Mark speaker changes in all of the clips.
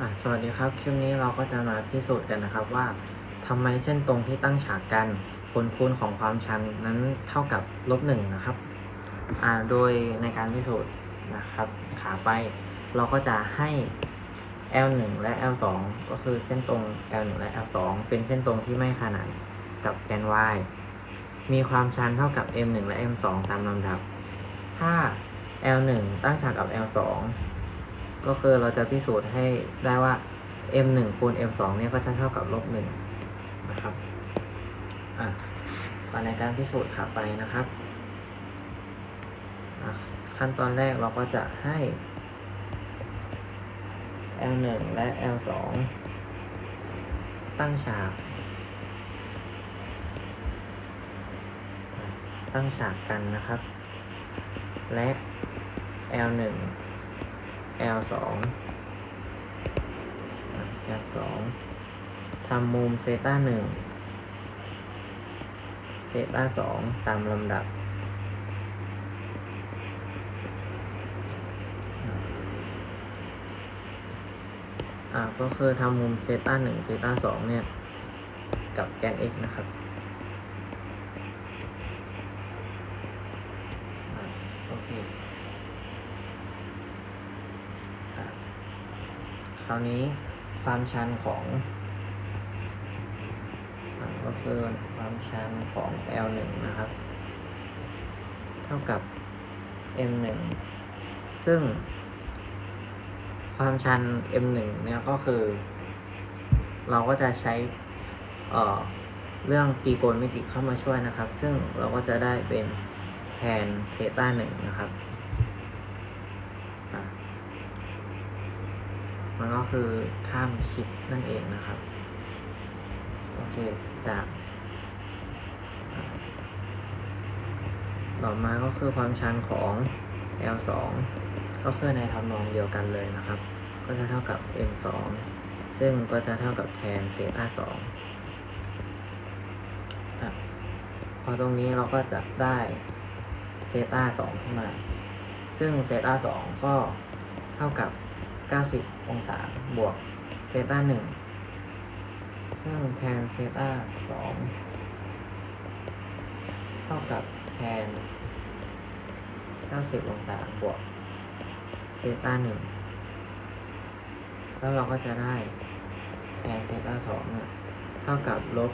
Speaker 1: อะสวัสดีครับ คลิปนี้เราก็จะมาพิสูจน์กันนะครับว่าทำไมเส้นตรงที่ตั้งฉากกันผลคูณของความชันนั้นเท่ากับลบหนึ่งนะครับอ่าโดยในการพิสูจน์นะครับ ขาไป เราก็จะให้ L1 และ L2 ก็คือเส้นตรง L1 และ L2 เป็นเส้นตรงที่ไม่ขนานกับแกน y มีความชันเท่ากับ M1 และ M2 ตามลำดับ ถ้า L1 ตั้งฉากกับ L2 ก็คือเราจะพิสูจน์ให้ได้ว่า m 1คูณ m 2เนี่ยก็จะเท่ากับลบ1นะครับ อะมาในการพิสูจน์ขาไปนะครับอะขั้นตอนแรกเราก็จะให้ L 1และ L 2ตั้งฉาก ตั้งฉากกันนะครับ และ L 1 L สอง L สองทำมุมเซต้าหนึ่งเซต้าสองตามลำดับ อ่าก็คือทำมุมเซต้าหนึ่งเซต้าสองเนี่ย กับแกน x นะครับโอเค คราวนี้ความชันของก็คือความชันของ L1 นะครับ เท่ากับ M1 ซึ่ง ความชัน M1 เนี่ยก็คือ เราก็จะใช้เเรื่องตรีโกณมิติเข้ามาช่วยนะครับ ซึ่งเราก็จะได้เป็นแทนเซต้าหนึ่งนะครับอะ มันก็คือข้ามชิดนั่นเองนะครับ โอเค จาก ต่อมาก็คือความชันของ L2 ก็คือในทำนองเดียวกันเลยนะครับ ก็จะเท่ากับ M2 ซึ่งก็จะเท่ากับแทนเศษ R2 อะพอตรงนี้เราก็จะได้เซต R2 ขึ้นมา ซึ่งเซต R2 ก็เท่ากับ 90 องศา บวกเซต้าหนึ่งซึ่งแทนเซต้าสองเท่ากับแทน 90 องศา บวกเซต้าหนึ่งแล้วเราก็จะได้แทนเซต้าสองเนี่ยเท่ากับลบ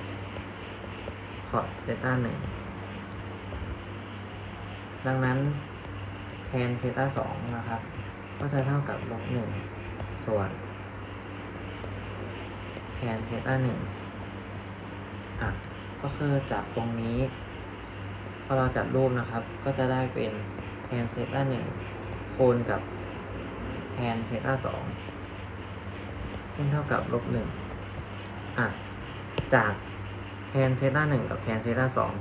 Speaker 1: คอร์ดเซต้าหนึ่งดังนั้นแทนเซต้าสองนะครับ ก็จะเท่ากับลบหนึ่งส่วนแทนเซต้าหนึ่งอะก็คือจากตรงนี้พอเราจับรูปนะครับ ก็จะได้เป็นแทนเซต้าหนึ่งคูณกับแทนเซต้าสองซึ่งเท่ากับลบหนึ่งอะจากแทนเซต้าหนึ่งกับแทนเซต้าสอง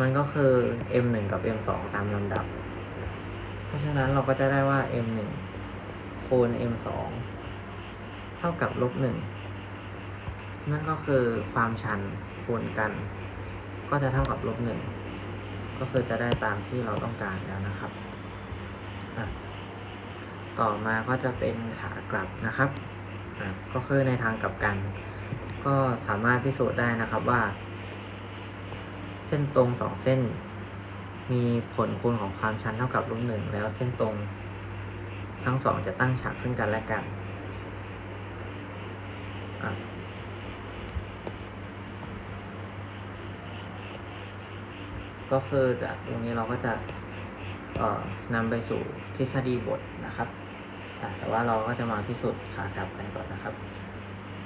Speaker 1: มันก็คือ m 1กับ m 2ตามลำดับ เพราะฉะนั้นเราก็จะได้ว่า m 1 คูณ m2 เท่ากับลบหนึ่งนั่นก็คือความชันคูณกัน ก็จะเท่ากับลบหนึ่งก็คือจะได้ตามที่เราต้องการแล้วนะครับ ต่อมาก็จะเป็นขากลับนะครับ ก็คือในทางกลับกัน ก็สามารถพิสูจน์ได้นะครับว่า เส้นตรงสองเส้น มีผลคูณของความชันเท่ากับลบหนึ่งแล้วเส้นตรง ทั้งสองจะตั้งฉากซึ่งกันและกันก็คือจากตรงนี้เราก็จะนำไปสู่ทฤษฎีบทนะครับ แต่ว่าเราก็จะมาพิสูจน์ขากลับกันก่อนนะครับ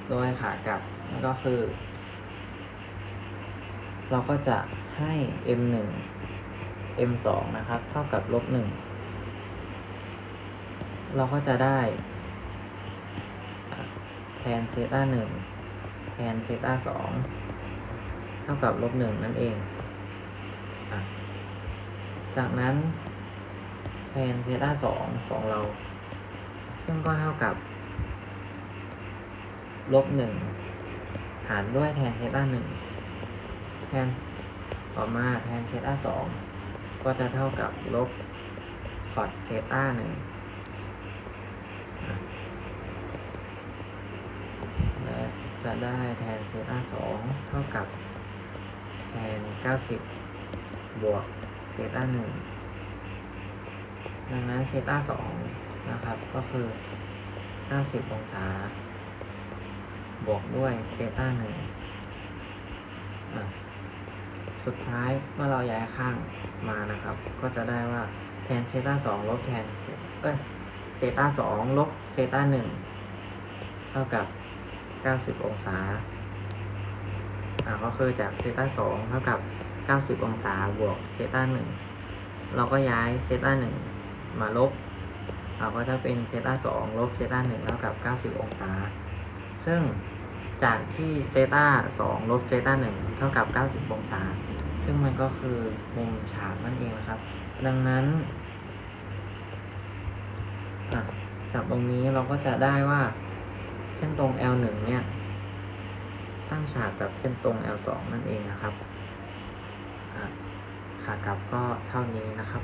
Speaker 1: โดยขากลับนั่นก็คือ เราก็จะให้ m 1 m 2นะครับ เท่ากับลบหนึ่ง เราก็จะได้แทนเซต้าหนึ่งแทนเซต้าสองเท่ากับลบหนึ่งนั่นเอง จากนั้นแทนเซต้าสองของเรา ซึ่งก็เท่ากับลบหนึ่งหารด้วยแทนเซต้าหนึ่งแทนต่อมาแทนเซต้าสองก็จะเท่ากับลบคอร์ดเซต้าหนึ่ง จะได้แทนเซต้าสองเท่ากับแทน90บบวกเซต้าหนึ่งดังนั้นเซต้าสองนะครับ ก็คือ90องศา บวกด้วยเซต้าหนึ่งสุดท้ายเมื่อเราย้ายข้างมานะครับ ก็จะได้ว่าแทนเซต้าสองลบแทนเซเอ้าสองลบเซต้าหนึ่งเท่ากับ 90 องศาอ่าก็คือจากเซต้าสองเท่ากับ 90 องศาบวกเซต้าหนึ่งเราก็ย้ายเซต้าหนึ่งมาลบเราก็จะเป็นเซต้าสองลบเซต้าหนึ่งเท่ากับ 90 องศา ซึ่งจากที่เซต้าสองลบเซต้าหนึ่งเท่ากับ 90 องศา ซึ่งมันก็คือมุมฉากนั่นเองนะครับ ดังนั้นอะจากตรงนี้เราก็จะได้ว่า เส้นตรง L1 เนี่ย ตั้งฉากกับเส้นตรง L2 นั่นเองนะครับขากลับก็เท่านี้นะครับ